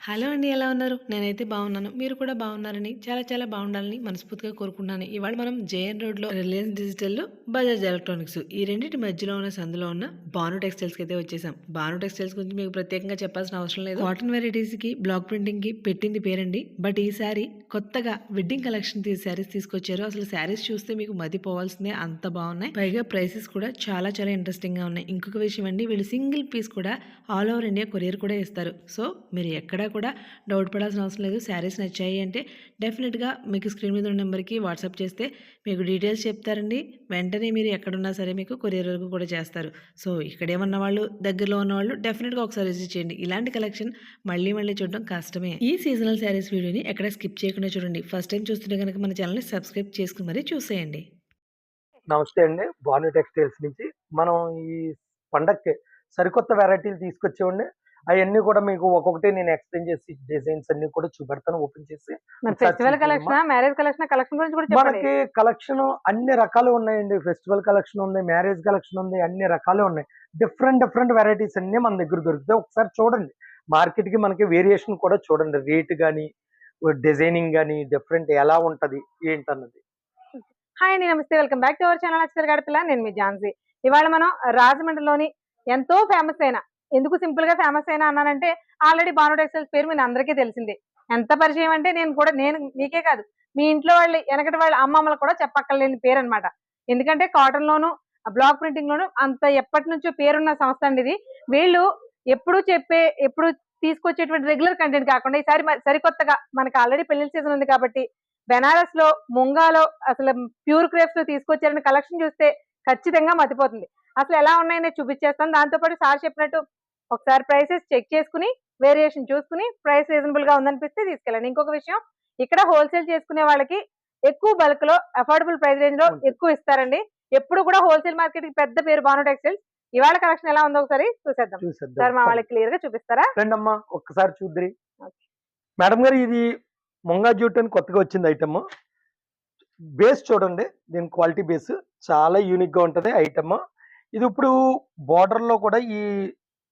Hello అండి ఎలా ఉన్నారు? నేనైతే బాగున్నాను. మీరు కూడా బాగున్నారని, చాలా చాలా బాగుండాలని మనస్ఫూర్తిగా కోరుకుంటున్నాను. ఇవాళ మనం జేఎన్ రోడ్‌లో రిలయన్స్ డిజిటల్‌లో, బజాజ్ ఎలక్ట్రానిక్స్ ఈ రెండింటి మధ్యలో ఉన్న సందులో ఉన్న బాను టెక్స్‌టైల్స్‌కి అయితే వచ్చేసాం. బాను టెక్స్‌టైల్స్ గురించి మీకు ప్రత్యేకంగా చెప్పాల్సిన అవసరం లేదు. కాటన్ వెరైటీస్‌కి, బ్లాక్ ప్రింటింగ్‌కి పెట్టింది పేరండి. బట్ ఈసారి కొత్తగా వెడ్డింగ్ కలెక్షన్ తీసి శారీస్ తీసుకొచ్చారు. అసలు శారీస్ చూస్తే మీకు మతిపోవాల్సిందే అంత బాగున్నాయి. పైగా ప్రైసెస్ కూడా చాలా చాలా ఇంట్రెస్టింగ్‌గా ఉన్నాయి. ఇంకొక విషయం అండి వీళ్ళు సింగిల్ పీస్ కూడా ఆల్ ఓవర్ ఇండియా కొరియర్ కూడా ఇస్తారు. సో మీరు ఎక్కడ కూడా డౌట్ పడాల్సిన అవసరం లేదు. శారీస్ నచ్చాయి అంటే డెఫినెట్‌గా మీకు స్క్రీన్ మీద ఉన్న నెంబర్‌కి వాట్సాప్ చేస్తే మీకు డీటెయిల్స్ చెప్తారండి. వెంటనే మీరు ఎక్కడున్నా సరే మీకు కొరియర్ వరకు కూడా చేస్తారు. సో ఇక్కడేమన్న వాళ్ళు దగ్గరలో ఉన్నవాళ్ళు డెఫినెట్‌గా ఒకసారి విజిట్ చేయండి. ఇలాంటి కలెక్షన్ మళ్ళీ మళ్ళీ చూడడం కష్టమే. ఈ సీజనల్ శారీస్ వీడియోని ఎక్కడ స్కిప్ చేయకుండా చూడండి. ఫస్ట్ టైం చూస్తుంటే కనుక మన ఛానల్‌ని సబ్స్క్రైబ్ చేసుకుని మరీ చూసేయండి. నమస్తే అండి. భాను టెక్స్‌టైల్స్ నుంచి. మనం ఈ పండక్కి సరికొత్త వెరైటీలు తీసుకొచ్చామండి. అయన్నీ కూడా మీకు ఒక్కొక్కటి నేను ఎక్స్‌ప్లెయిన్ చేసి డిజైన్స్ అన్నీ కూడా చూపెడతాను ఓపెన్ చేసి. ఫెస్టివల్. కలెక్షనా? మ్యారేజ్ కలెక్షనా? కలెక్షన్ గురించి కూడా. మనకి కలెక్షన్ అన్ని రకాలు ఉన్నాయండి. ఫెస్టివల్ కలెక్షన్ ఉంది, మ్యారేజ్ కలెక్షన్ ఉంది, అన్ని రకాలే ఉన్నాయి. డిఫరెంట్ డిఫరెంట్ వెరైటీస్ అన్నీ మన దగ్గర దొరుకుతాయి. ఒకసారి చూడండి. మార్కెట్‌కి మనకి వేరియేషన్ కూడా చూడండి. రేట్ గాని, డిజైనింగ్ గాని డిఫరెంట్ ఎలా ఉంటది ఏంటన్నది. హాయ్ అండి. నమస్తే. Welcome back to our channel Akshara Gadapilla. నేను మీ ఝాన్సీ. ఇవాళ మనం రాజమండ్రిలోని ఎంతో ఫేమస్ అయిన ఎందుకు సింపుల్గా ఫేమస్ అయినా అన్నానంటే ఆల్రెడీ భాను టెక్స్టైల్స్ పేరు మీ అందరికీ తెలిసిందే. ఎంత పరిచయం అంటే నేను కూడా నేను మీకే కాదు మీ ఇంట్లో వాళ్ళు వెనకటి వాళ్ళ అమ్మమ్మలు కూడా చెప్పక్కర్లేని పేరు అనమాట ఎందుకంటే కాటన్ లోను, బ్లాక్ ప్రింటింగ్ లోను అంత ఎప్పటి నుంచో పేరున్న సంస్థ అండి ఇది. వీళ్ళు ఎప్పుడు చెప్పే ఎప్పుడు తీసుకొచ్చేటువంటి రెగ్యులర్ కంటెంట్ కాకుండా ఈసారి మరి సరికొత్తగా మనకి ఆల్రెడీ పెళ్ళి సీజన్ ఉంది కాబట్టి బెనారస్లో, ముంగాలో అసలు ప్యూర్ క్రేప్స్లో తీసుకొచ్చారని కలెక్షన్ చూస్తే ఖచ్చితంగా మతిపోతుంది. అసలు ఎలా ఉన్నాయనే చూపించేస్తాను. దాంతో పాటు సార్ చెప్పినట్టు ఒకసారి ప్రైసెస్ చెక్ చేసుకుని వేరియేషన్ చూసుకుని ప్రైస్ రీజనబుల్గా ఉందనిపిస్తే తీసుకెళ్ళండి. ఇంకొక విషయం ఇక్కడ హోల్సేల్ చేసుకునే వాళ్ళకి ఎక్కువ బల్క్లో అఫోర్డబుల్ ప్రైస్ రేంజ్లో. ఎక్కువ ఇస్తారండి. ఎప్పుడు కూడా హోల్సేల్ మార్కెట్కి పెద్ద పేరు భాను టెక్స్టైల్స్. ఇవాళ కలెక్షన్ ఎలా ఉందో ఒకసారి చూసేద్దాం. సార్ మా వాళ్ళకి క్లియర్గా చూపిస్తారా? రండమ్మా ఒక్కసారి చూద్దురి. మేడం గారు ఇది ముంగా జూట్ అని కొత్తగా వచ్చింది ఐటమ్. బేస్ చూడండి. దీని క్వాలిటీ బేస్ చాలా యూనిక్గా ఉంటది ఐటమ్. ఇది ఇప్పుడు బోర్డర్లో కూడా ఈ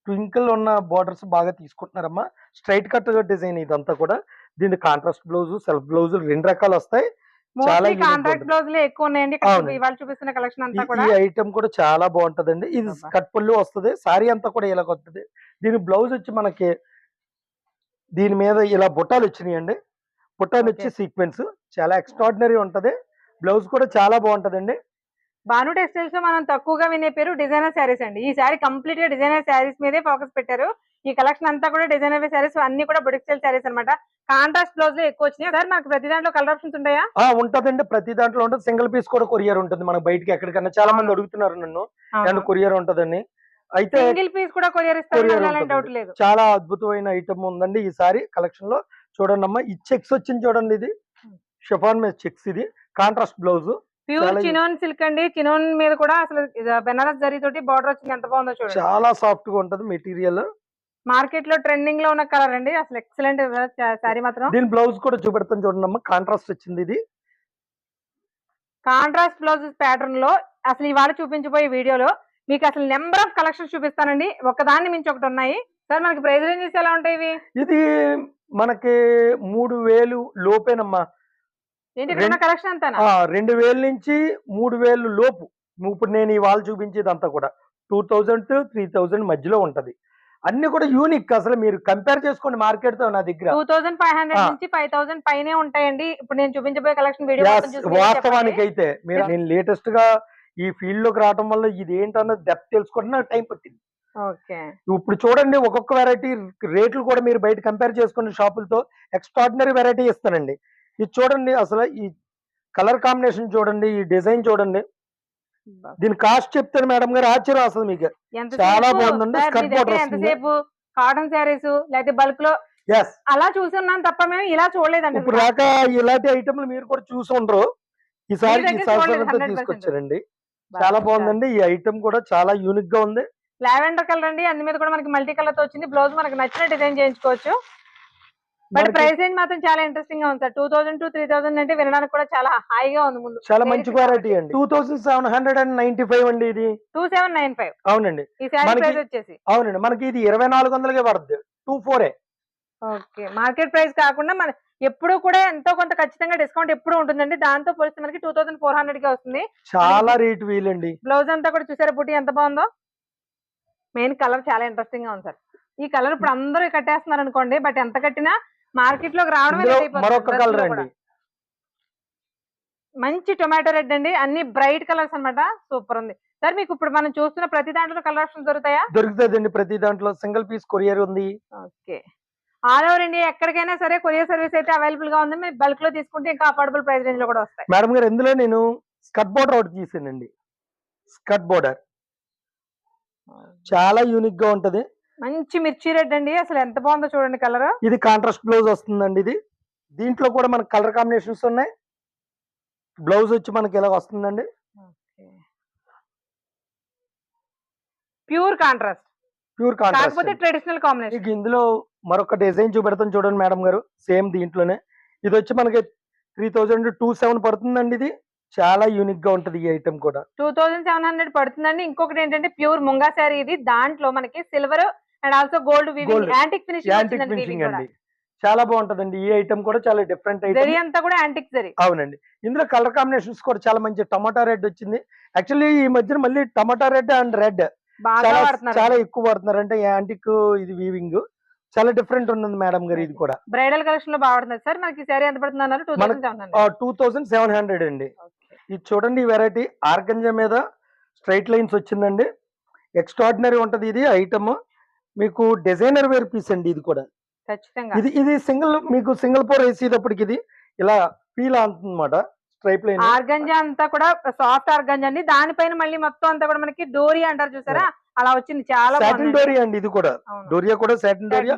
ట్వింకిల్ ఉన్న బోర్డర్స్ బాగా తీసుకుంటున్నారమ్మా. స్ట్రైట్ కట్ డిజైన్ ఇదంతా కూడా. దీని కాంట్రాస్ట్ బ్లౌజ్, సెల్ఫ్ బ్లౌజ్ రెండు రకాలు వస్తాయి. చాలా కాంట్రాక్ట్. బ్లౌజ్ ఎక్కువ ఉన్నాయండి. ఇవాళ చూపిస్తున్న కలెక్షన్ ఈ అంతా కూడా ఈ ఐటమ్ కూడా చాలా బాగుంటదండి. ఇది. కట్ పళ్ళు వస్తది. సారీ అంతా కూడా ఇలాగ వస్తది. దీని బ్లౌజ్ వచ్చి మనకి దీని మీద ఇలా బుట్టాలు వచ్చినాయండి. బుట్టాలు వచ్చి. సీక్వెన్స్ చాలా ఎక్స్ట్రార్డినరీ ఉంటది. బ్లౌజ్ కూడా చాలా బాగుంటదండి. భాను టెక్స్టైల్స్లో మనం తక్కువగా వినే పేరు డిజైనర్ శారీస్ అండి. ఈ సారీ కంప్లీట్గా డిజైనర్ శారీస్ మీదే ఫోకస్ పెట్టారు. ఈ కలెక్షన్ అంతా కూడా డిజైనర్ శారీస్ అన్ని కూడా బుటిక్ స్టైల్ శారీస్ అన్నమాట. కాంట్రాస్ట్ బ్లౌజ్ ఎక్కువ వచ్చినాయి. సార్ మనకి ప్రతి దాంట్లో కలర్ ఆప్షన్స్ ఉంటాయా? ఉంటదండి. ప్రతి దాంట్లో ఉంటది. సింగిల్ పీస్ కూడా కొరియర్ ఉంటుంది. మనకు బయటికి ఎక్కడికన్నా చాలా మంది. అడుగుతున్నారు నన్ను. అండ్ కొరియర్ ఉంటదని. అయితే సింగిల్ పీస్ కూడా కొరియర్ ఇస్తారు. చాలా అద్భుతమైన ఐటమ్ ఉందండి ఈసారి కలెక్షన్లో. చూడండమ్మా ఈ చెక్స్ వచ్చింది చూడండి ఇది. షిఫాన్ మీద చెక్స్ ఇది. Contrast blouse. Pure chinon silk అండి. చినోన్ మీద కూడా అసలు బెనారస్ జరీ తోటి బార్డర్ వచ్చింది ఎంత బాగుందో చూడండి. చాలా సాఫ్ట్గా ఉంటది మెటీరియల్. మార్కెట్లో ట్రెండింగ్లో ఉన్న కలర్ అండి. అసలు ఎక్సలెంట్ శారీ మాత్రం. దీని బ్లౌజ్ కూడా చూపెడతాను చూడండమ్మా. కాంట్రాస్ట్ వచ్చింది ఇది. కాంట్రాస్ట్ బ్లౌజ్ ప్యాటర్న్లో అసలు ఇవాళ చూపించబోయే వీడియోలో మీకు అసలు నెంబర్ ఆఫ్ కలెక్షన్స్ చూపిస్తానండి. ఒకదాన్ని మించి ఒకటి ఉన్నాయి. సార్ మనకి ప్రైస్ రేంజెస్ ఎలా ఉంటాయి? ఇది మనకి 3000 లోపేనమ్మా. ఏంటి ఇక్కడ ఉన్న రెం కలెక్షన్? ఆ 2000 నుంచి 3000 లోపు. ఇప్పుడు నేను ఇవాళ చూపించేదంతా కూడా 2000-3000 మధ్యలో ఉంటది. అన్ని కూడా యూనిక్ అసలు మీరు కంపేర్ చేసుకోండి మార్కెట్తో నా దగ్గర. 2500 ఆ. నుంచి 5000 పైనే ఉంటాయండి. ఇప్పుడు నేను చూపించబోయే కలెక్షన్ వీడియో. వాస్తవానికి అయితే మీరు నేను లేటెస్ట్గా ఈ ఫీల్డ్లోకి రావడం వల్ల ఇది ఏంటన్నది డెప్త్ తెలుసుకోవడం నాకు టైం పట్టింది. ఇప్పుడు చూడండి ఒక్కొక్క వెరైటీ రేట్లు కూడా మీరు బయట కంపేర్ చేసుకున్న షాపులతో ఎక్స్ట్రాడినరీ వెరైటీ ఇస్తానండి. ఇది చూడండి అసలు ఈ కలర్ కాంబినేషన్ చూడండి. ఈ డిజైన్ చూడండి. దీని కాస్ట్ చెప్తాను మేడం గారు ఆశ్చర్యం వస్తది మీకు. చాలా బాగుందండి. స్కర్ట్ బోర్డర్ కాటన్ శారీస్ లేకపోతే బల్క్లో. అలా చూసి ఉన్నాం తప్ప మేము ఇలా చూడలేదండి ఇప్పుడు అసలు. దాకా ఇలాంటి ఐటమ్లు మీరు కూడా చూసి ఉండరు. ఈసారి మీ ఈ దగ్గర చూడలేదు సంవత్సరంతో 100%. తీసుకొచ్చారండి. చాలా. బాగుందండి. ఈ ఐటమ్ కూడా చాలా యూనిక్గా ఉంది. లావెండర్ కలర్ అండి. అందు మీద కూడా మనకి మల్టీ కలర్తో వచ్చింది. బ్లౌజ్ మనకి నచ్చిన డిజైన్ చేయించుకోవచ్చు. బట్ మనకి ప్రైస్ రేంజ్ మాత్రం చాలా ఇంట్రెస్టింగ్గా ఉంది సార్. 2000-3000 అంటే వినడానికి కూడా చాలా హాయిగా ఉంది ముందు. చాలా మంచి క్వాలిటీ కాబట్టి. అండి. 2795 అండి ఇది. 2795 అవునండి. ఈ శారీ ప్రైస్ వచ్చేసి. అవునండి. మనకి ఇది 2400కే పడుద్ది. 24ఏ. ఓకే మార్కెట్ ప్రైస్ కాకుండా మన ఎప్పుడు కూడా ఎంతో కొంత ఖచ్చితంగా డిస్కౌంట్ ఎప్పుడు ఉంటుందండి దాంతో పోలిస్తే మనకి టూ థౌసండ్ ఫోర్ హండ్రెడ్కి వస్తుంది చాలా రేట్ వీలండి బ్లౌజ్ అంతా కూడా చూసారా బుట్టి ఎంత బాగుందో మెయిన్ కలర్ చాలా ఇంట్రెస్టింగ్గా ఉంది సార్ ఈ కలర్ ఇప్పుడు అందరూ కట్టేస్తున్నారు అనుకోండి బట్ ఎంత కట్టినా మార్కెట్లోకి రావడమే మరొక dress కలర్ అండి. మంచి టొమాటో రెడ్ అండి. అన్ని బ్రైట్ కలర్స్ అన్నమాట. సూపర్ ఉంది. సార్ మీకు ఇప్పుడు మనం చూస్తున్న ప్రతి దాంట్లో కలర్ ఆప్షన్స్ దొరుకుతాయా? దొరుకుతుందండి ప్రతి దాంట్లో. సింగిల్ పీస్ కొరియర్ ఉంది. ఓకే. ఆల్ ఓవర్ ఇండియా ఎక్కడికైనా సరే కొరియర్ సర్వీస్ అయితే అవైలబుల్గా ఉంది. మీరు బల్క్లో తీసుకుంటే ఇంకా అఫోర్డబుల్ ప్రైస్ రేంజ్లో కూడా వస్తాయి. మేడం గారు ఇందులో నేను స్కట్ బోర్డర్ ఒకటి తీసానండి. స్కట్ బోర్డర్. చాలా యూనిక్గా ఉంటది. మంచి మిర్చి రెడ్ అండి. అసలు ఎంత బాగుందో చూడండి కలర్ ఇది కాంట్రాస్ట్ బ్లౌజ్ వస్తుందండి ఇది. దీంట్లో కూడా మనకి కలర్ కాంబినేషన్స్ ఉన్నాయి. బ్లౌజ్ వచ్చి మనకి ఇలా వస్తుందండి. Pure contrast pure contrast traditional combination ఇందులో మరొక డిజైన్ చూపెడతాం చూడండి మేడం గారు. సేమ్ దీంట్లోనే. ఇది వచ్చి మనకి త్రీ థౌజండ్ టూ సెవెన్ పడుతుందండి ఇది. చాలా యూనిక్గా ఉంటది ఈ ఐటమ్ కూడా. టూ థౌసండ్ సెవెన్ హండ్రెడ్ పడుతుందండి. ఇంకొకటి ఏంటంటే ప్యూర్ ముంగా శారీ ఇది. దాంట్లో మనకి silver and also gold Gold. Weaving antique finishing antique finishing అండి. చాలా బాగుంటదండి. ఈ ఐటమ్ కూడా చాలా డిఫరెంట్ ఐటమ్ అంతా కూడా యాంటిక్ జరీ. అవునండి. ఇందులో కలర్ కాంబినేషన్స్ కూడా చాలా మంచి టమాటా రెడ్ వచ్చింది. యాక్చువల్లీ ఈ మధ్యన మళ్ళీ టమాటా రెడ్ అండ్ రెడ్. చాలా ఎక్కువ పడుతున్నారు అంటే యాంటిక్ ఇది వీవింగ్. చాలా డిఫరెంట్ ఉన్నది మేడం గారు ఇది కూడా. బ్రైడల్ కలెక్షన్లో బాగా వాడుతున్నారు. సార్ మనకి శారీ ఎంత పడుతుంది అన్నారు? Two thousand seven hundred. అండి. ఇది చూడండి ఈ వెరైటీ. ఆర్గంజా మీద స్ట్రైట్ లైన్స్ వచ్చిందండి. ఎక్స్ట్రాడినరీ ఉంటది ఇది ఐటమ్. మీకు డిజైనర్ వేర్ పీస్ అండి ఇది కూడా. ఇది ఇది సింగిల్ మీకు సింగిల్ పోర్ వేసేటప్పటికి ఇది ఇలా ఫీల్ అవుతుందన్నమాట స్ట్రైప్ లైన్. ఆర్గంజా అంతా కూడా సాఫ్ట్ ఆర్గంజా అండి దానిపైన మళ్ళీ మొత్తం అంతా కూడా మనకి డోరీ అంటారు చూసారా? అలా వచ్చింది చాలా సాటిన్ డోరియా అండి ఇది కూడా. డోరియా కూడా సాటిన్ డోరియా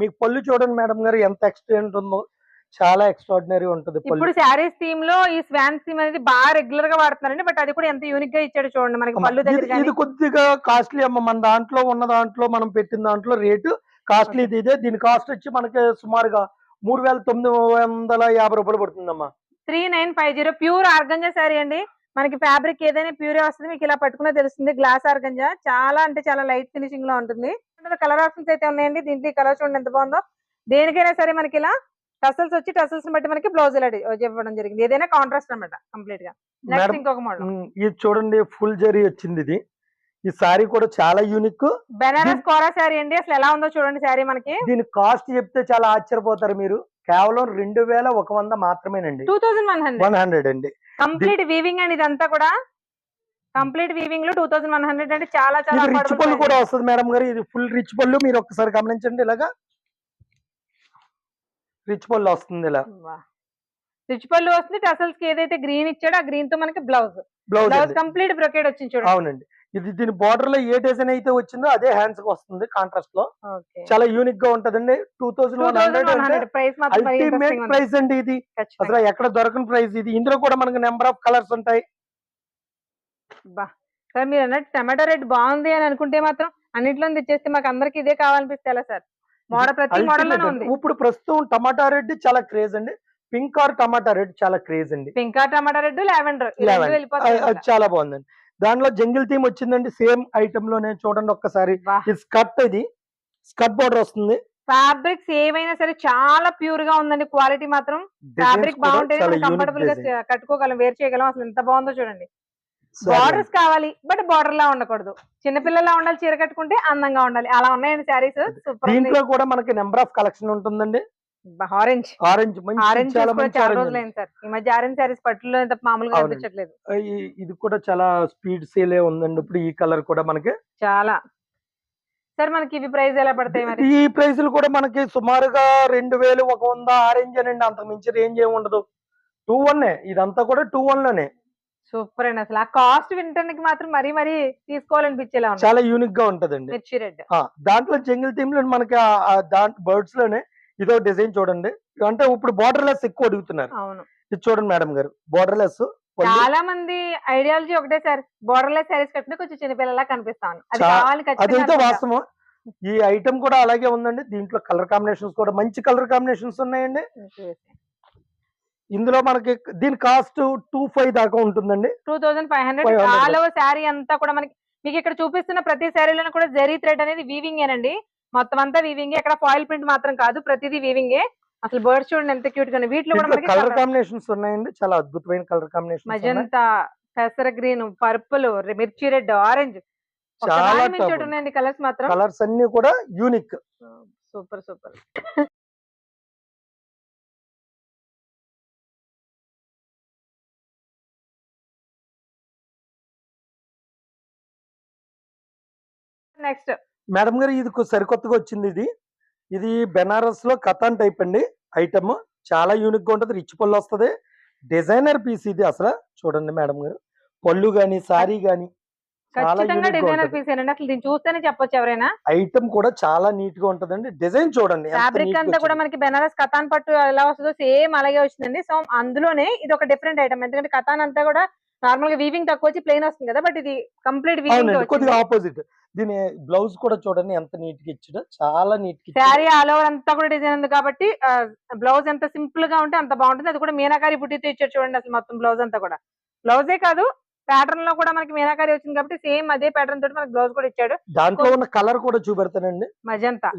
మీకు పళ్ళు చూడండి మేడం గారు ఎంత ఎక్స్టెంట్ ఉందో. చాలా ఎక్స్ట్రాడినరీ ఉంటది ఇప్పుడు శారీస్ థీమ్లో ఈ స్వాన్ థీమ్ అనేది బాగా రెగ్యులర్గా వాడుతున్నారండి బట్ అది కూడా ఎంత యూనిక్గా ఇచ్చాడు చూడండి మనకి పళ్ళు దగ్గర ఇది కొద్దిగా కాస్ట్లీ అమ్మ మన దాంట్లో ఉన్న దాంట్లో మనం పెట్టిన దాంట్లో రేటు కాస్ట్లీ ఇది ఇదే. దీని కాస్ట్ వచ్చి మనకి సుమారుగా మూడు వేల తొమ్మిది వందల యాభై రూపాయలు పడుతుందమ్మా. Three nine five zero pure organza saree అండి. మనకి ఫ్యాబ్రిక్ ఏదైనా ప్యూర్ వస్తుంది మీకు ఇలా పట్టుకునే తెలుస్తుంది. గ్లాస్ ఆర్గంజా చాలా అంటే చాలా లైట్ ఫినిషింగ్లో ఉంటుంది. కలర్ ఆప్షన్స్ అయితే ఉన్నాయండి. దీంట్లో కలర్ చూడండి ఎంత బాగుందో. దేనికైనా సరే మనకి ఇలా టసల్స్ వచ్చి టసల్స్ బట్టి మనకి బ్లౌజ్ ఇలా ఇవ్వడం జరిగింది. ఏదైనా కాంట్రాస్ట్ అన్నమాట కంప్లీట్గా. నెక్స్ట్ ఇంకొక మోడల్ ఇది చూడండి ఫుల్ జరీ వచ్చింది ఇది. ఈ సారీ కూడా చాలా యూనిక్ బెనారస్ కోరా శారీ అండి. అసలు ఎలా ఉందో చూడండి శారీ మనకి. దీని కాస్ట్ చెప్తే చాలా ఆశ్చర్యపోతారు మీరు. కేవలం రెండు వేల ఒక వంద మాత్రమేనండి. Two thousand one hundred one hundred అండి. కంప్లీట్ వీవింగ్ అండి ఇదంతా కూడా. కంప్లీట్ వీవింగ్లో టూ థౌసండ్ వన్ హండ్రెడ్ అంటే చాలా చాలా రిచ్ పళ్ళు. కూడా వస్తుంది మేడం గారు. ఇది ఫుల్ రిచ్ పళ్ళు. మీరు ఒక్కసారి గమనించండి ఇలాగా. రిచ్ పళ్ళు వస్తుంది ఇలా. రిచ్ పళ్ళు వస్తుంది టసల్స్కి ఏదైతే గ్రీన్ ఇచ్చాడో ఆ గ్రీన్తో మనకి బ్లౌజ్. బ్లౌజ్ కంప్లీట్ బ్రొకేడ్ వచ్చింది చూడండి అవునండి. ఇది దీని బార్డర్లో ఏ డిజైన్ అయితే వచ్చిందో అదే హ్యాండ్స్కి వస్తుంది కాంట్రాస్ట్లో. చాలా యూనిక్గా ఉంటదండి. Two thousand one hundred price ultimate అండి ఇది. అసలు ఎక్కడ దొరకని ప్రైస్ ఇది. ఇందులో కూడా మనకు నెంబర్ ఆఫ్ కలర్స్ ఉంటాయి. సార్ మీరు అన్నట్టు టమాటో రేట్ బాగుంది అని అనుకుంటే మాత్రం అన్నిట్లో తెచ్చేస్తే మాకు అందరికి ఇదే కావాలనిపిస్తే ఎలా సార్? మోడల్ ప్రతి మోడల్ ఉంది. ఇప్పుడు ప్రస్తుతం టమాటా రెడ్ చాలా క్రేజ్ అండి. పింక్ ఆర్ టమాటా రెడ్ చాలా క్రేజ్ అండి. పింకా టమాటా రెడ్ లావెండర్. చాలా బాగుందండి. దాంట్లో జంగిల్ థీమ్ వచ్చిందండి. సేమ్ ఐటమ్లోనే చూడండి ఒక్కసారి. స్కర్ట్ ఇది. స్కర్ట్ బార్డర్ వస్తుంది. ఫ్యాబ్రిక్స్ ఏమైనా సరే చాలా ప్యూర్గా ఉందండి. క్వాలిటీ మాత్రం ఫ్యాబ్రిక్ unique కంఫర్టబుల్గా. కట్టుకోగలం వేర్ చేయగలం. అసలు ఎంత బాగుందో చూడండి. బార్డర్స్ కావాలి బట్ బార్డర్ లా ఉండకూడదు. చిన్నపిల్లలా ఉండాలి చీర కట్టుకుంటే అందంగా ఉండాలి. అలా ఉన్నాయండి శారీస్. సూపర్ దీంట్లో కూడా మనకి నెంబర్ ఆఫ్ కలెక్షన్ ఉంటుందండి. ఆరెంజ్ ఆరెంజ్ ఆరెంజ్ చాలా అండి. సార్. ఈ మధ్య ఆరెంజ్ శారీస్ పట్టులో ఎంత మామూలుగా. కనిపించట్లేదు. ఇది కూడా చాలా స్పీడ్ సేలే ఉందండి. ఇప్పుడు ఈ కలర్ కూడా మనకి. చాలా. సార్ మనకి ఇవి ప్రైస్ ఎలా పడతాయి మరి? ఈ ప్రైసులు కూడా మనకి సుమారుగా రెండు వేలు ఒక వంద ఆరెంజ్ అనండి. అంత మించి రేంజ్ ఏమి ఉండదు. టూ వన్ ఇదంతా కూడా టూ వన్లోనే. సూపర్ అండి అసలు. ఆ కాస్ట్ వినటానికి మాత్రం మరీ మరీ తీసుకోవాలనిపించేలా చాలా యూనిక్గా ఉంటదండి. మిర్చి రెడ్. దాంట్లో జంగిల్ థీమ్లో మనకి బర్డ్స్లోనే ఇదో డిజైన్ చూడండి. అంటే ఇప్పుడు బార్డర్ లెస్ ఎక్కువ అడుగుతున్నారు. అవును. ఇది చూడండి మేడం గారు బార్డర్ లెస్ చాలా మంది ఐడియాలజీ ఒకటే సార్ బోర్డర్ లెస్ శారీస్ కట్టిన కొంచెం చిన్నపిల్లలా కనిపిస్తాను అదైతే. వాస్తవం. ఈ ఐటమ్ కూడా అలాగే ఉందండి. దీంట్లో కలర్ కాంబినేషన్స్ కూడా మంచి కలర్ కాంబినేషన్స్ ఉన్నాయండి. ఇందులో మనకి దీని కాస్ట్ టూ ఫైవ్ దాకా ఉంటుందండి. Two thousand five hundred. 500. All over saree అంతా కూడా మనకి మీకు ఇక్కడ చూపిస్తున్న ప్రతి శారీలోనూ కూడా జరీ థ్రెడ్ అనేది వీవింగ్ ఏనండి మొత్తం అంతా వీవింగ్ ఎక్కడ ఫాయిల్ ప్రింట్ మాత్రం కాదు ప్రతిదీ వీవింగే అసలు బర్డ్స్ చూడండి ఎంత క్యూట్గా. వీటిలో కూడా మనకి కలర్ కాంబినేషన్స్ ఉన్నాయండి చాలా అద్భుతమైన కలర్ కాంబినేషన్స్ మజంతా పెసర గ్రీన్ పర్పుల్ మిర్చి రెడ్ ఆరెంజ్ చాలా. ఉన్నాయండి కలర్స్ మాత్రం. కలర్స్ అన్ని కూడా unique super super. Next. Madam గారు ఇది సరికొత్తగా వచ్చింది ఇది. ఇది బెనారస్లో కథాన్ టైప్ అండి. ఐటమ్ చాలా యూనిక్గా ఉంటది. రిచ్ పళ్ళు వస్తది. డిజైనర్ పీస్ ఇది అసలు. చూడండి మేడం గారు. పళ్ళు గాని సారీ గాని ఖచ్చితంగా డిజైనర్ పీస్ అండి. అసలు దీన్ని చూస్తేనే చెప్పొచ్చు ఎవరైనా. ఐటమ్ కూడా చాలా నీట్గా ఉంటదండి. డిజైన్ చూడండి ఫ్యాబ్రిక్ అంతా కూడా. మనకి బెనారస్ కథాన్ పట్టు ఎలా వస్తుందో సేమ్ అలాగే వచ్చిందండి. సో అందులోనే ఇది ఒక డిఫరెంట్ ఐటమ్. ఎందుకంటే కథాన్ అంతా కూడా నార్మల్గా వీవింగ్ తక్కువ వచ్చి ప్లెయిన్ వస్తుంది కదా. బట్ ఇది కంప్లీట్ వీవింగ్ కొద్దిగా ఆపోజిట్ దీని బ్లౌజ్ కూడా చూడండి ఎంత నీట్గా ఇచ్చాడో చాలా నీట్గా. శారీ ఆల్ ఓవర్ అంతా కూడా డిజైన్ ఉంది కాబట్టి బ్లౌజ్ ఎంత సింపుల్గా ఉంటే అంత బాగుంటుంది. అది కూడా మీనాకారి బుట్టితో ఇచ్చాడు చూడండి అసలు మొత్తం బ్లౌజ్ అంతా కూడా. బ్లౌజే కాదు ప్యాటర్న్లో కూడా మనకి మీనాకారి వచ్చింది కాబట్టి సేమ్ అదే ప్యాటర్న్ తోటి మనకి బ్లౌజ్ కూడా ఇచ్చాడు. దాంట్లో ఉన్న కలర్ కూడా చూపెడతానండి. మజంతా.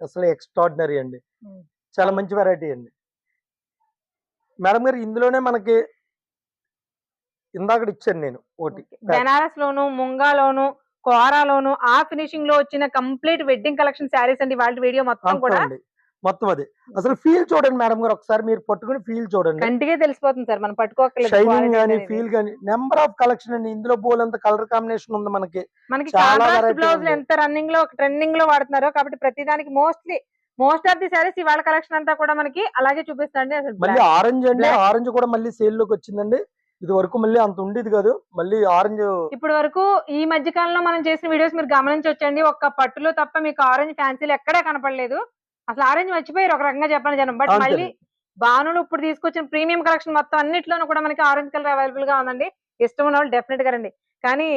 అసలు ఎక్స్ట్రాడినరీ అండి. చాలా మంచి వెరైటీ అండి. మేడం గారు ఇందులోనే మనకి ఇందాక ఇచ్చాను నేను ఒకటి. బెనారస్ లోను ముంగాలోను కోరాలోను ఆ ఫినిషింగ్లో వచ్చిన కంప్లీట్ వెడ్డింగ్ కలెక్షన్ శారీస్ అండి వాళ్ళ వీడియో మొత్తం కూడా మొత్తం అది అసలు ఫీల్ చూడండి మేడం గారు ఒకసారి మీరు పట్టుకుని ఫీల్ చూడండి కంటికే తెలిసిపోతుంది సార్ మనం పట్టుకోకలేదు షైనింగ్ గానీ. ఫీల్ గానీ నెంబర్ ఆఫ్ కలెక్షన్ అండి ఇందులో బోలంత కలర్ కాంబినేషన్ ఉంది మనకి మనకి చాలా బ్లౌజ్. ఎంత రన్నింగ్లో ట్రెండింగ్లో వాడుతున్నారో కాబట్టి ప్రతి దానికి mostly most of the sarees ఇవాళ కలెక్షన్ అంతా కూడా మనకి అలాగే చూపిస్తాండి అసలు మళ్ళీ. ఆరెంజ్ అండి. ఆరెంజ్ కూడా మళ్ళీ సేల్లోకి వచ్చిందండి ఇది వరకు మళ్ళీ అంత ఉండేది కాదు. మళ్ళీ ఆరెంజ్ ఇప్పటి వరకు ఈ మధ్య కాలంలో మనం చేసిన వీడియోస్ మీరు గమనించవచ్చండి ఒక్క పట్టులో తప్ప మీకు ఆరెంజ్ ఫ్యాన్సీలు ఎక్కడా కనపడలేదు. అసలు ఆరెంజ్ మర్చిపోయారు ఒక రకంగా చెప్పండి జనం. బట్. మళ్ళీ బానులు ఇప్పుడు తీసుకొచ్చిన ప్రీమియం కలెక్షన్ మొత్తం అన్నిట్లోనూ కూడా మనకి ఆరెంజ్ కలర్ అవైలబుల్గా ఉందండి. ఇష్టం ఉన్న వాళ్ళు డెఫినెట్గా రండి కానీ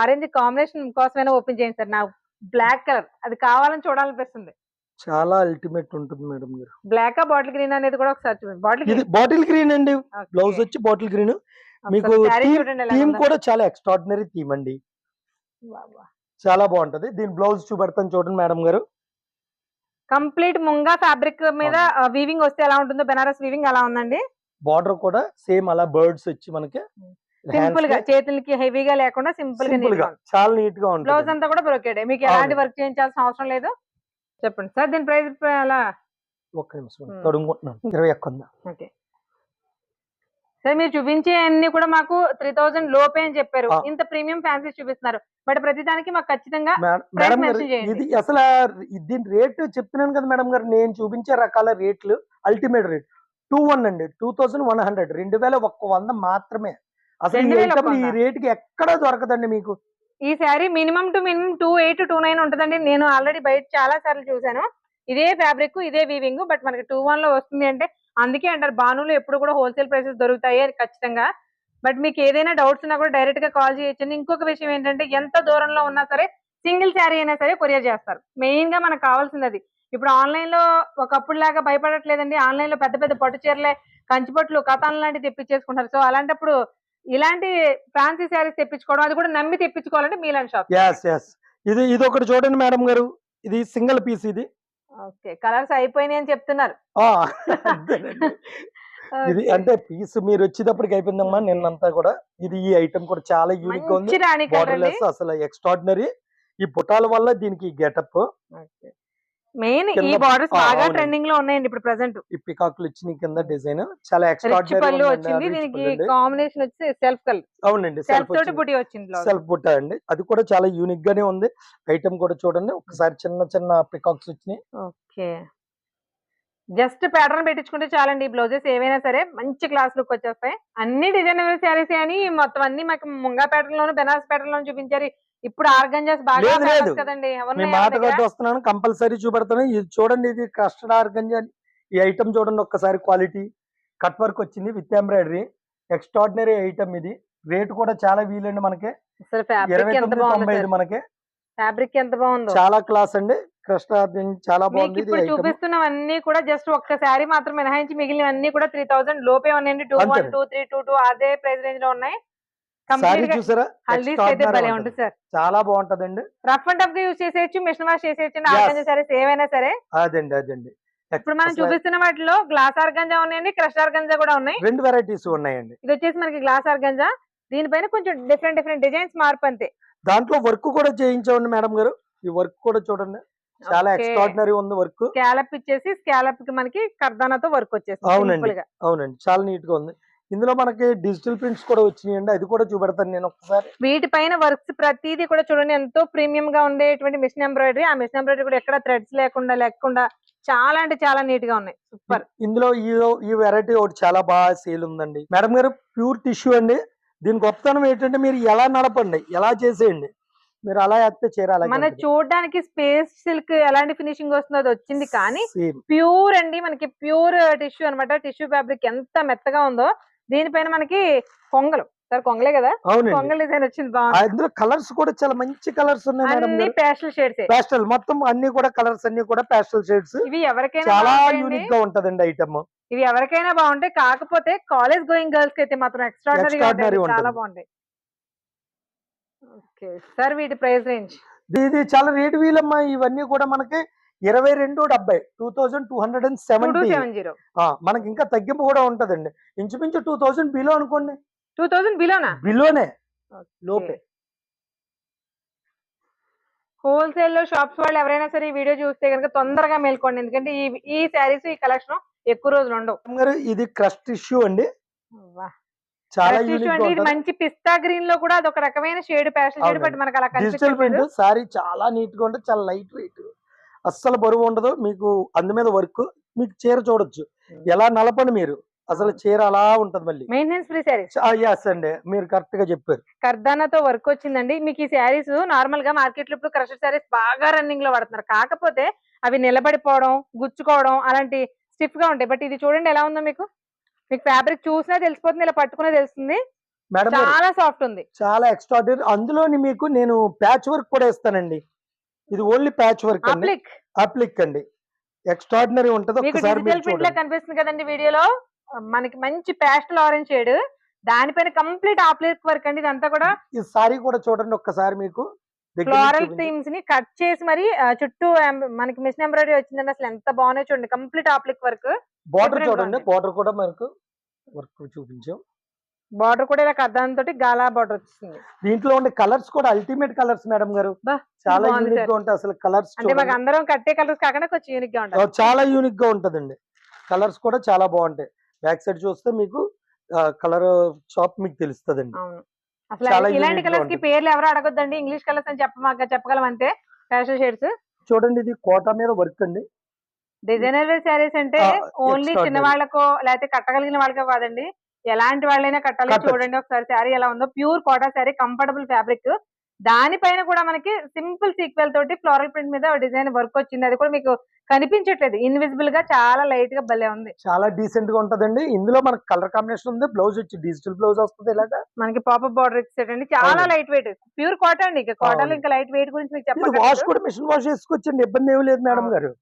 ఆరెంజ్ కాంబినేషన్ కోసమైనా ఓపెన్ చేయండి సార్. నాకు బ్లాక్ కలర్ అది కావాలని చూడాలనిపిస్తుంది. చాలా అల్టిమేట్ ఉంటుంది మేడం గారు బ్లాక్ బాటిల్ గ్రీన్ అనేది కూడా ఒకసారి చూడండి. బాటిల్ ఇది బాటిల్ గ్రీన్ అండి. బ్లౌజ్ వచ్చి బాటిల్ గ్రీన్ మీకు ఎలా థీమ్. కూడా చాలా ఎక్స్ట్రాడినరీ థీమ్ అండి. చాలా బాగుంటది. దీని బ్లౌజ్ చూపెడతాను చూడండి మేడం గారు. కంప్లీట్ ముంగా ఫ్యాబ్రిక్ మీద వీవింగ్ వస్తే ఎలా ఉంటుందో బెనారస్ వీవింగ్ అలా ఉందండి. బార్డర్ కూడా సేమ్ అలా బర్డ్స్ వచ్చి మనకి సింపుల్గా చేతులకి హెవీగా లేకుండా సింపుల్గా. చాలా నీట్గా బ్లౌజ్ ఉంటుంది. అంతా కూడా బ్రోకెడ్ మీకు ఎలాంటి. వర్క్ చేయించాల్సిన అవసరం లేదు. చెప్పండి. సార్ దీని ప్రైస్ అలా ఒక్క నిమిషం. తొడుగుకుంటున్నాను. ఇరవై ఒక్క? ఓకే. సార్ మీరు చూపించే అన్ని కూడా మాకు త్రీ థౌసండ్ లోపే అని చెప్పారు. ఇంత ప్రీమియం ఫ్యాన్సీ చూపిస్తున్నారు. బట్ ప్రతి దానికి మాకు ఖచ్చితంగా. ఇది అసలు దీని రేట్ చెప్తున్నాను కదా మేడం గారు నేను చూపించే రకాల రేట్లు అల్టిమేట్ రేట్. టూ వన్ అండి. Two thousand one hundred. రెండు వేల ఒక్క వంద మాత్రమే. అసలు ఈ 2100 ఐటమ్ ఈ రేట్కి ఎక్కడ దొరకదండి మీకు. ఈ saree minimum two minimum two eight two nine ఉంటుందండి. నేను ఆల్రెడీ బయట చాలా సార్లు చూశాను. ఇదే ఫ్యాబ్రిక్ ఇదే వీవింగ్ బట్ మనకి టూ వన్లో వస్తుంది అంటే అందుకే అంటారు. బానులు ఎప్పుడు కూడా హోల్సేల్ ప్రైసెస్ దొరుకుతాయి అని ఖచ్చితంగా. బట్ మీకు ఏదైనా డౌట్స్ ఉన్నా కూడా డైరెక్ట్గా కాల్ చేయొచ్చండి. ఇంకొక విషయం ఏంటంటే ఎంత దూరంలో ఉన్నా సరే సింగిల్ శారీ అయినా సరే కొరియర్ చేస్తారు. మెయిన్గా మనకు కావాల్సింది అది. ఇప్పుడు ఆన్లైన్లో ఒకప్పుడు లాగా భయపడట్లేదండి. ఆన్లైన్లో పెద్ద పెద్ద పట్టు చీరలే కంచిపట్లు కథాన్ లాంటివి తెప్పించేసుకుంటారు. సో అలాంటప్పుడు ఇలాంటి ఫ్యాన్సీ శారీస్ తెప్పించుకోవడం అది కూడా నమ్మి తెప్పించుకోవాలంటే మీలాంటి షాప్ ఎస్ ఎస్ ఇది ఇది ఒకటి చూడండి మేడం గారు. ఇది సింగిల్ పీస్ ఇది. ఓకే కలర్స్ అయిపోయినాయి అని చెప్తున్నారు. ఇది అంటే పీస్ మీరు వచ్చేటప్పటికి అయిపోయిందమ్మా నిన్నంతా కూడా. ఇది ఈ ఐటమ్ కూడా చాలా యూనిక్గా ఉంది. అసలు ఎక్స్ట్రాడినరీ ఈ పుటాల వల్ల దీనికి గెటప్ మెయిన్ ఈ బార్డర్స్ బాగా. ట్రెండింగ్లో ఉన్నాయండి ఇప్పుడు ప్రెసెంట్ ఈ పికాకులు ఇచ్చిన కింద డిజైన్ చాలా పళ్ళు ఎక్స్ట్రాడినరీ వచ్చింది దీనికి కాంబినేషన్ వచ్చి సెల్ఫ్ కలర్ అవునండి సెల్ఫ్ తోటి బుటీ వచ్చింది సెల్ఫ్ బుట్ట అండి. అది కూడా చాలా యూనిక్ గానే ఉంది. ఐటమ్ కూడా చూడండి. ఒకసారి చిన్న చిన్న పికాక్స్ వచ్చినాయి. ఓకే. జస్ట్ ప్యాటర్న్ పెట్టించుకుంటే చాలండి ఈ బ్లౌజెస్ ఏవైనా సరే మంచి క్లాస్ లుక్ వచ్చేస్తాయి. అన్ని డిజైనబుల్ శారీస్ అని మొత్తం అన్ని మాకు ముంగా ప్యాటర్న్ లోను బెనారస్ ప్యాటర్న్ లోను చూపించారు. ఇప్పుడు ఆర్గంజాస్ బాగా లేదు. కదండి. మీ ఉన్నాయా మాట మీ దగ్గర? కొద్ది వస్తున్నాను కంపల్సరీ చూపెడతాను. ఇది చూడండి ఇది కస్టర్డ్ ఆర్గంజా ఈ ఐటమ్ చూడండి ఒక్కసారి క్వాలిటీ. కట్ వర్క్ వచ్చింది విత్ ఎంబ్రాయిడరీ. ఎక్స్ట్రాడినరీ ఐటమ్ ఇది. రేట్ కూడా చాలా వీలండి మనకి. మనకి. ఫ్యాబ్రిక్ ఎంత బాగుందో. చాలా క్లాస్ అండి. కృష్ణ చాలా బాగుంది. ఇప్పుడు చూపిస్తున్నవన్నీ కూడా జస్ట్ ఒక్క శారీ మాత్రం మినహాయించి మిగిలినవన్నీ కూడా త్రీ థౌసండ్ లోపే ఉన్నాయండి. Two one. Two three two two అదే ప్రైస్ రేంజ్లో ఉన్నాయి. సారీ చూసారా? చాలా బాగుంటదండి. రఫ్ అండ్ టఫ్గా యూజ్ చేసేయచ్చు మిషన్ వాష్ చేసేయచ్చు సరే ఏవైనా సరే. అదండి అదండి. ఇప్పుడు మనం చూపిస్తున్న వాటిలో గ్లాస్ ఆర్గంజా ఉన్నాయండి క్రష్ ఆర్గంజా కూడా ఉన్నాయి. రెండు వెరైటీస్ ఉన్నాయండి. ఇది వచ్చేసి మనకి గ్లాస్ ఆర్గంజా. దీనిపైన కొంచెం డిఫరెంట్ డిఫరెంట్ డిజైన్స్ మార్పు అంతే. దాంట్లో వర్క్ కూడా చేయించామండి మేడం గారు. ఈ వర్క్ కూడా చూడండి. చాలా. ఎక్స్ట్రాడినరీ ఉంది వర్క్. స్కాలప్ ఇచ్చేసి స్కాలప్కి మనకి కర్దానాతో వర్క్ వచ్చేస్తుంది అవునండి. అవునండి. చాలా నీట్గా ఉంది. ఇందులో మనకి డిజిటల్ ప్రింట్స్ కూడా వచ్చినాయండి. అది కూడా చూపెడతాను నేను ఒకసారి. వీటిపైన వర్క్స్ ప్రతిదీ కూడా చూడండి. ఎంతో ప్రీమియం గా ఉండేటువంటి మిషన్ ఎంబ్రాయిడరీ. ఆ మిషన్ ఎంబ్రాయిడరీ కూడా ఎక్కడ థ్రెడ్స్ లేకుండా లేకుండా చాలా అంటే చాలా నీట్గా ఉన్నాయి. సూపర్. ఇందులో ఈ ఈ వెరైటీ ఒకటి చాలా బాగా సేల్ ఉందండి. మేడం గారు ప్యూర్ టిష్యూ అండి. దీని గొప్పతనం ఏంటంటే మీరు ఎలా నడపండి ఎలా చేసేయండి మీరు అలా వేస్తే చీర అలాగే మన. చూడడానికి స్పేస్ సిల్క్ ఎలాంటి ఫినిషింగ్ వస్తుందో అది వచ్చింది కానీ. ప్యూర్ అండి. మనకి ప్యూర్ టిష్యూ అన్నమాట. టిష్యూ ఫ్యాబ్రిక్ ఎంత మెత్తగా ఉందో దీనిపైన మనకి కొంగలు. సార్ కొంగలే కదా? కొంగల్ డిజైన్ వచ్చింది బాగుంది. కలర్స్ కూడా చాలా మంచి కలర్స్ ఉన్నాయి అన్ని పేస్టల్ షేడ్స్ ప్యాస్టల్ మొత్తం అన్ని కూడా కలర్స్ అన్ని కూడా ప్యాస్టల్ షేడ్స్ ఇవి ఎవరికైనా చాలా. యూనిక్గా ఉంటదండి ఐటమ్ ఇవి ఎవరికైనా బాగుంటాయి. కాకపోతే కాలేజ్ గోయింగ్ గర్ల్స్కి అయితే మాత్రం ఎక్స్ట్రాడనరీ చాలా. బాగుంటాయి. ఓకే సార్ వీటి ప్రైస్ రేంజ్ ఇది చాలా రేటు వీలమ్మా. ఇవన్నీ కూడా మనకి ఇరవై రెండు డెబ్బై two thousand two hundred and seventy. Seven zero. మనకి ఇంకా తగ్గింపు కూడా ఉంటదండి. ఇంచుమించు టూ థౌజండ్ బిలో అనుకోండి. టూ థౌసండ్ బిలోనా? బిలోనే. లోపే. హోల్సేల్లో షాప్స్ వాళ్ళు ఎవరైనా సరే ఈ వీడియో చూస్తే కనుక తొందరగా మేల్కోండి. ఎందుకంటే ఈ ఈ శారీస్ ఈ కలెక్షన్ ఎక్కువ రోజులు ఉండవు. ఇది క్రస్ట్ ఇష్యూ అండి. చాలా ఇది మంచి పిస్తా గ్రీన్లో కూడా అదొక రకమైన షేడ్ ప్యాషన్ షేడ్. బట్ మనకు అలా ప్రింట్ సారీ చాలా నీట్గా ఉంటుంది. చాలా లైట్ వెయిట్. అస్సలు బరువు ఉండదు. మీకు అందు మీద వర్క్ మీకు చీర చూడొచ్చు. ఎలా నలపండి మీరు? అసలు చీర అలా ఉంటది మళ్ళీ. మెయింటెనెన్స్ ఫ్రీ శారీస్ ఎస్ అండి. మీరు కరెక్ట్గా చెప్పారు. కర్దానాతో వర్క్ వచ్చిందండి. మీకు ఈ శారీస్ నార్మల్గా మార్కెట్లో ఇప్పుడు క్రషర్ శారీస్ బాగా రన్నింగ్లో పడుతున్నారు కాకపోతే అవి నిలబడిపోవడం గుచ్చుకోవడం అలాంటి స్టిఫ్గా ఉంటాయి. బట్ ఇది చూడండి ఎలా ఉందో మీకు. మీకు ఫ్యాబ్రిక్ చూసినా తెలిసిపోతుంది ఇలా పట్టుకునే తెలుస్తుంది. చాలా సాఫ్ట్ ఉంది. చాలా ఎక్స్ట్రాడినరీ అందులోని మీకు నేను ప్యాచ్ వర్క్ కూడా ఇస్తానండి. ఇది ఓన్లీ ప్యాచ్ వర్క్ అండి. అప్లిక్ అండి. ఎక్స్ట్రాడినరీ ఉంటది మీకు ఒకసారి డిజిటల్ మీరు ప్రింట్ లా చూడండి. కనిపిస్తుంది కదండి వీడియోలో? మనకి మంచి ప్యాస్టల్ ఆరెంజ్ షేడ్ దానిపైన కంప్లీట్ ఆప్లిక్ వర్క్ అండి ఇదంతా కూడా. ఈ సారీ కూడా చూడండి ఒక్కసారి మీకు. ఫ్లోరల్. థీమ్స్ని కట్ చేసి మరి చుట్టూ మనకి మిషన్ ఎంబ్రాయిడరీ వచ్చిందండి. అసలు ఎంత బాగున్నాయి చూడండి. కంప్లీట్ ఆప్లిక్ వర్క్ బార్డర్ చూడండి. బార్డర్ కూడా మనకు వర్క్ చూపించాం. బార్డర్ కూడా ఇలా కర్దాన్ తోటి గాలా బార్డర్ వచ్చింది దీంట్లో ఉండే కలర్స్ కూడా అల్టిమేట్ కలర్స్ మేడం గారు. చాలా యూనిక్. గా ఉంటాయి అసలు కలర్స్ అంటే మాకు అందరం కట్టే కలర్స్ కాకుండా కొంచెం యూనిక్గా ఉంటాయి చాలా యూనిక్గా ఉంటదండి. కలర్స్ కూడా చాలా బాగుంటాయి. బ్యాక్ సైడ్ చూస్తే మీకు కలర్ షాప్ మీకు తెలుస్తుందండి. అసలు ఇలాంటి కలర్స్కి. పేర్లు ఎవరు అడగొద్దండి? ఇంగ్లీష్ కలర్స్ అని చెప్పమాక చెప్పగలం అంతే? ఫ్యాషన్ షేడ్స్ చూడండి ఇది కోట మీద వర్క్ అండి. డిజైనర్ శారీస్ అంటే ఓన్లీ చిన్న. వాళ్ళకో లేకపోతే కట్టగలిగిన వాళ్ళకో కాదండి. ఎలాంటి వాళ్ళైనా కట్టాలి. చూడండి ఒకసారి శారీ ఎలా ఉందో. Pure Kota saree comfortable fabric. దానిపైన కూడా మనకి సింపుల్ సీక్వెల్ తోటి ఫ్లోరల్ ప్రింట్ మీద డిజైన్ వర్క్ వచ్చింది. అది కూడా మీకు కనిపించట్లేదు. ఇన్విజిబుల్గా చాలా లైట్గా భలే ఉంది. చాలా డీసెంట్గా ఉంటదండి. ఇందులో మనకు కలర్ కాంబినేషన్ ఉంది. బ్లౌజ్ వచ్చి డిజిటల్ బ్లౌజ్ వస్తుంది ఇలాగా. మనకి పాపప్ బార్డర్ ఇచ్చేటండి. చాలా. Light weight. ప్యూర్ కాటన్ అండి. ఇక కాటన్. ఇంకా లైట్ వెయిట్ గురించి మీకు ఇది వాష్ చెప్పండి కూడా మిషన్ వాష్ చేసుకోవచ్చండి ఇబ్బంది ఏమి లేదు మేడం. గారు.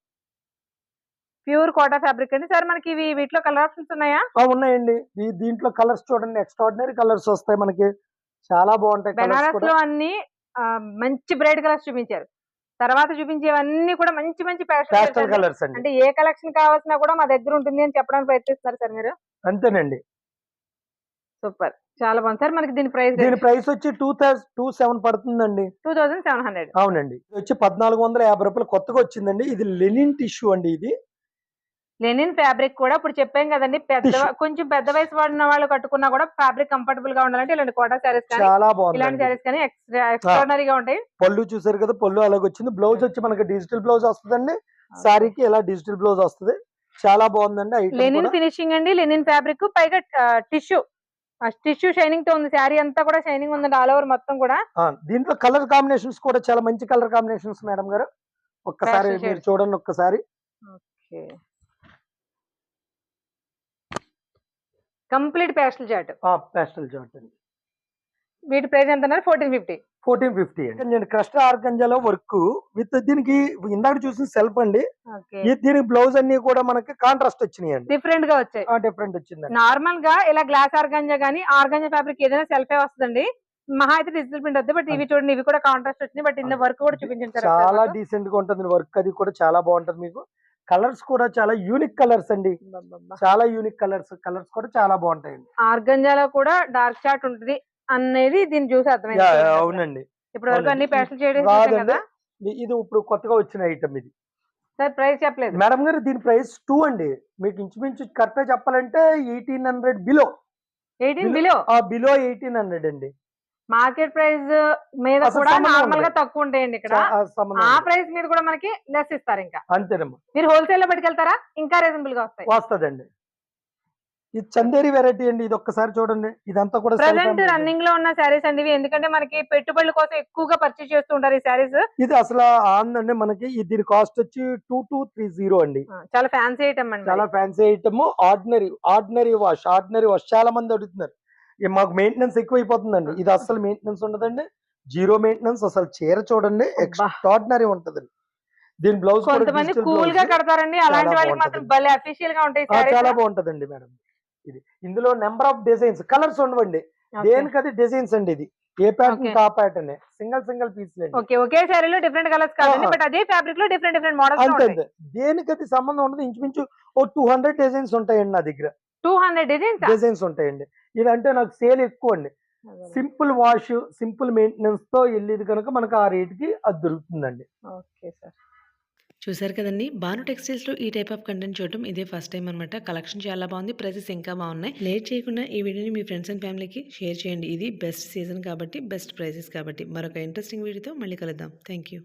ప్యూర్ కోటా ఫ్యాబ్రిక్ అండి. సార్ మనకి ఇవి వీటిలో కలర్ ఆప్షన్స్ ఉన్నాయా? ఉన్నాయండి. దీంట్లో కలర్స్ చూడండి. ఎక్స్ట్రాడినరీ కలర్స్ వస్తాయి మనకి. చాలా బాగుంటాయి బెనారస్లో అన్ని మంచి బ్రైట్ కలర్స్ చూపించారు. తర్వాత చూపించేవన్నీ కూడా మంచి మంచి ప్యాస్టల్ కలర్స్ అండి. అంటే ఏ కలెక్షన్ కావాల్సినా కూడా మా దగ్గర ఉంటుంది అని చెప్పడానికి ప్రయత్నిస్తున్నారు సార్ మీరు? అంతేనండి. సూపర్. చాలా బాగుంది. సార్ మనకి దీని ప్రైస్ దీని ప్రైస్ వచ్చి టూ థౌసండ్ టూ సెవెన్ పడుతుందండి. Two thousand seven hundred. అవునండి. వచ్చి పద్నాలుగు వందల యాభై రూపాయలు కొత్తగా వచ్చిందండి. ఇది లెనిన్ టిష్యూ అండి ఇది. లెనిన్ ఫ్యాబ్రిక్ కూడా ఇప్పుడు చెప్పాం కదండి. పెద్ద. కొంచెం పెద్ద వయసు వాడిన వాళ్ళు కట్టుకున్నా కూడా ఫ్యాబ్రిక్ కంఫర్టబుల్గా ఉండాలంటే ఇలాంటి కోటా శారీస్ కానీ చాలా ఇలాంటి బాగుంది శారీస్ కానీ ఎక్స్ట్రాడనరీ గా ఉంటాయి. పళ్ళు చూసారు కదా పళ్ళు అలాగ వచ్చింది. బ్లౌజ్ వచ్చి మనకి డిజిటల్ బ్లౌజ్ వస్తుందండి. సారీకి ఇలా డిజిటల్ బ్లౌజ్ వస్తుంది? చాలా బాగుందండి. ఐటమ్ లెనిన్ ఫినిషింగ్ అండి. లెనిన్ ఫ్యాబ్రిక్ పైగా టిష్యూ. టిష్యూ షైనింగ్తో ఉంది. శారీ అంతా కూడా షైనింగ్ ఉందండి ఆల్ ఓవర్ మొత్తం కూడా. దీంట్లో కలర్ కాంబినేషన్స్ కూడా చాలా మంచి కలర్ కాంబినేషన్స్ మేడం గారు. ఒక్కసారి మీరు. చూడండి ఒక్కసారి. Complete pastel chart pastel chart అండి. వీటి ప్రైస్ ఎంత అన్నారు ఫోర్టీన్ ఫిఫ్టీ. ఫోర్టీన్ ఫిఫ్టీ అండి. నేను క్రస్ట్ ఆర్గంజాలో వర్క్. విత్ దీనికి ఇందాక చూసిన సెల్ఫ్ అండి. దీనికి బ్లౌజ్ అన్ని కూడా మనకి కాంట్రాస్ట్ వచ్చినాయి అండి. డిఫరెంట్గా వచ్చాయి. డిఫరెంట్ వచ్చిందండి. నార్మల్గా ఇలా గ్లాస్ ఆర్గంజా గానీ ఆర్గంజా ఫ్యాబ్రిక్ ఏదైనా సెల్ఫే వస్తుందండి. మహా అయితే డిజిటల్ ప్రింట్ వద్దు బట్ ఇవి చూడండి ఇవి కూడా కాంట్రాస్ట్ వచ్చినాయి బట్ ఇంత వర్క్ కూడా చూపించారు చాలా డీసెంట్గా ఉంటుంది వర్క్. అది కూడా చాలా బాగుంటది మీకు. కలర్స్ కూడా చాలా యూనిక్ కలర్స్ అండి. చాలా యూనిక్ కలర్స్ కలర్స్ కూడా చాలా బాగుంటాయండి. ఆర్గంజాలో కూడా డార్క్ చాట్ ఉంటుంది అనేది దీన్ని చూసి అర్థమైంది. అవునండి. ఇప్పుడు వరకు అన్ని. పేస్టల్ చేయడం. కదా? ఇది- ఇప్పుడు కొత్తగా వచ్చిన ఐటమ్ ఇది. సార్ ప్రైస్ చెప్పలేదు. మేడం గారు దీని ప్రైస్ టూ అండి. మీకు ఇంచుమించు కరెక్ట్ చెప్పాలంటే eighteen hundred below eighteen below ఆ బిలో ఎయిటీన్ హండ్రెడ్ అండి. మార్కెట్ ప్రైస్ మీద కూడా నార్మల్గా. తక్కువ ఉంటాయండి ఇక్కడ. ఆ. ప్రైస్ మీద కూడా మనకి లెస్ ఇస్తారు ఇంకా. అంతేనమ్మా. మీరు హోల్సేల్లో పట్టుకెళ్తారా? ఇంకా రీజనబుల్గా వస్తాయి. వస్తదండి. ఇది చందేరి వెరైటీ అండి ఇది ఒక్కసారి చూడండి. ఇదంతా కూడా ప్రజెంట్. రన్నింగ్లో ఉన్న శారీస్ అండి ఎందుకంటే మనకి పెట్టుబడుల కోసం ఎక్కువగా పర్చేస్ చేస్తూ ఉంటారు ఈ శారీస్ ఇది అసలు ఆందండి మనకి ఇది దీని కాస్ట్ వచ్చి టూ టూ త్రీ జీరో అండి. చాలా ఫ్యాన్సీ ఐటమ్ అండి చాలా fancy item ordinary ordinary wash ordinary wash చాలా మంది అడుగుతున్నారు. మాకు మెయింటెనెన్స్ ఎక్కువైపోతుందండి. ఇది అసలు మెయింటెనెన్స్ ఉండదండి. జీరో మెయింటెనెన్స్ అసలు చీర చూడండి. ఎక్స్ట్రాడినరీ ఉంటదండి. దీని బ్లౌజ్ కూల్గా కడతారండి. అలాంటి వాళ్ళకి మాత్రం. భలే అఫీషియల్గా ఉంటాయి చాలా బాగుంటదండి మేడం. ఇది ఇందులో నెంబర్ ఆఫ్ డిజైన్స్ కలర్స్ ఉండవండి. దేనికది డిజైన్స్ అండి ఇది. ఏ ప్యాటర్న్. ఆ pattern single single piece okay. ఒకే శారీలో డిఫరెంట్ కలర్స్ కాదండి. బట్ అదే ఫ్యాబ్రిక్లో డిఫరెంట్ డిఫరెంట్ మోడల్స్ అంతే దేనికది సంబంధం ఉండదు. ఇంచుమించు ఓ టూ హండ్రెడ్ డిజైన్స్ ఉంటాయండి నా దగ్గర. టూ హండ్రెడ్ డిజైన్స్ డిజైన్స్ ఉంటాయండి. ఇదంటే నాకు సేల్ ఎక్కువ అండి సింపుల్ వాష్ సింపుల్ మెయింటెనెన్స్తో వెళ్ళేది కనుక మనకు ఆ రేట్కి అది దొరుకుతుందండి. Okay sir. చూసారు కదండి బాను టెక్స్టైల్స్లో ఈ టైప్ ఆఫ్ కంటెంట్ చూడటం ఇదే ఫస్ట్ టైం అనమాట కలెక్షన్ చాలా బాగుంది ప్రైసెస్ ఇంకా బాగున్నాయి. లేట్ చేయకుండా ఈ వీడియోని మీ ఫ్రెండ్స్ అండ్ ఫ్యామిలీకి షేర్ చేయండి. ఇది బెస్ట్ సీజన్ కాబట్టి బెస్ట్ ప్రైసెస్ కాబట్టి. మరొక ఇంట్రెస్టింగ్ వీడియోతో మళ్ళీ కలుద్దాం. Thank you